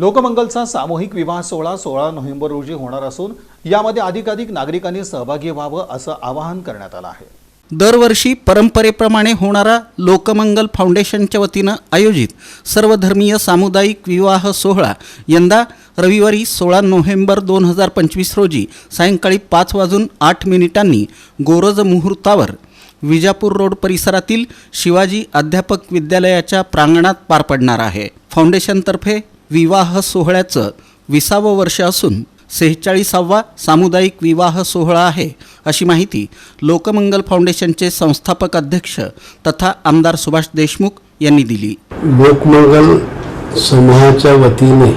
लोकमंगलचा सामूहिक विवाह सोहळा सोळा नोव्हेंबर रोजी होणार असून यामध्ये अधिकाधिक नागरिकांनी सहभागी व्हावं असं आवाहन करण्यात आलं आहे. दरवर्षी परंपरेप्रमाणे होणारा लोकमंगल फाउंडेशनच्या वतीनं आयोजित सर्वधर्मीय सामुदायिक विवाह सोहळा यंदा रविवारी सोळा नोव्हेंबर दोन हजार पंचवीस रोजी सायंकाळी पाच वाजून आठ मिनिटांनी गोरज मुहूर्तावर विजापूर रोड परिसरातील शिवाजी अध्यापक विद्यालयाच्या प्रांगणात पार पडणार आहे. फाउंडेशनतर्फे विवाह सोहळ्याचं विसावं वर्ष असून सेहेचाळीसावा सामुदायिक विवाह सोहळा आहे अशी माहिती लोकमंगल फाउंडेशनचे संस्थापक अध्यक्ष तथा आमदार सुभाष देशमुख यांनी दिली. लोकमंगल समूहाच्या वतीने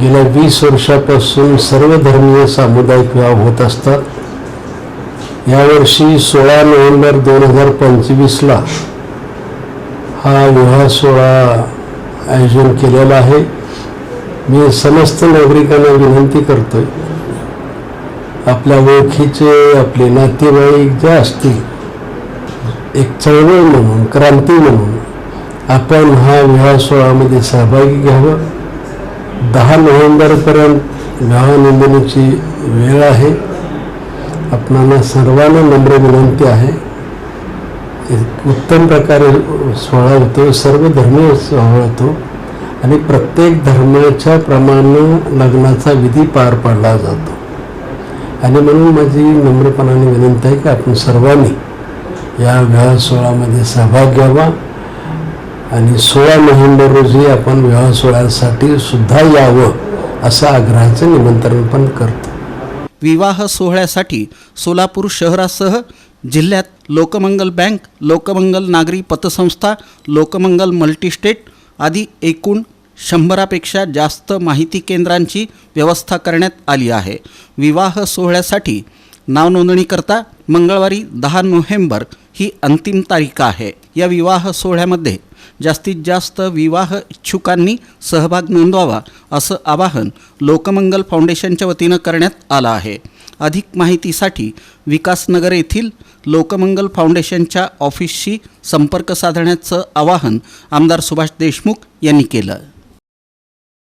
गेल्या वीस वर्षापासून सर्व धर्मीय सामुदायिक विवाह होत असतात. यावर्षी सोळा नोव्हेंबर दोन हजार पंचवीसला हा विवाह सोहळा आयोजन केलेलं आहे. मी समस्त नागरिकांना विनंती करतोय. आपल्या ओळखीचे आपले नातेवाईक जे असतील एक चळवळ म्हणून क्रांती म्हणून आपण हा विवाह सोहळ्यामध्ये सहभागी घ्यावं. दहा नोव्हेंबरपर्यंत विवाह नोंदणीची वेळ आहे. आपणाला सर्वांना नम्र विनंती आहे. उत्तम प्रकारे सोहळा होतो सर्व धर्मीय सोहळा होतो आणि प्रत्येक धर्माच्या प्रमाणे लग्नाचा विधी पार पाडला जातो. आणि म्हणून माझी नम्रपणाने विनंती आहे की आपण सर्वांनी या विवाह सोहळ्यामध्ये सहभाग घ्यावा आणि सोळा नोव्हेंबर रोजी आपण विवाह सोहळ्यासाठी सुद्धा यावं असं आग्रहाचं निमंत्रण पण करतो. विवाह सोहळ्यासाठी सोलापूर शहरासह जिल्ह्यात लोकमंगल बँक लोकमंगल नागरी पतसंस्था लोकमंगल मल्टीस्टेट आदी एकूण शंभरापेक्षा जास्त माहिती केंद्रांची व्यवस्था करण्यात आली आहे. विवाह सोहळ्यासाठी नावनोंदणीकरता मंगळवारी दहा नोव्हेंबर ही अंतिम तारीख आहे. या विवाह सोहळ्यामध्ये जास्तीत जास्त विवाह इच्छुकांनी सहभाग नोंदवावा असं आवाहन लोकमंगल फाउंडेशनच्या वतीनं करण्यात आलं आहे. अधिक माहितीसाठी विकासनगर येथील लोकमंगल फाउंडेशनच्या ऑफिसशी संपर्क साधण्याचं आवाहन आमदार सुभाष देशमुख यांनी केलं.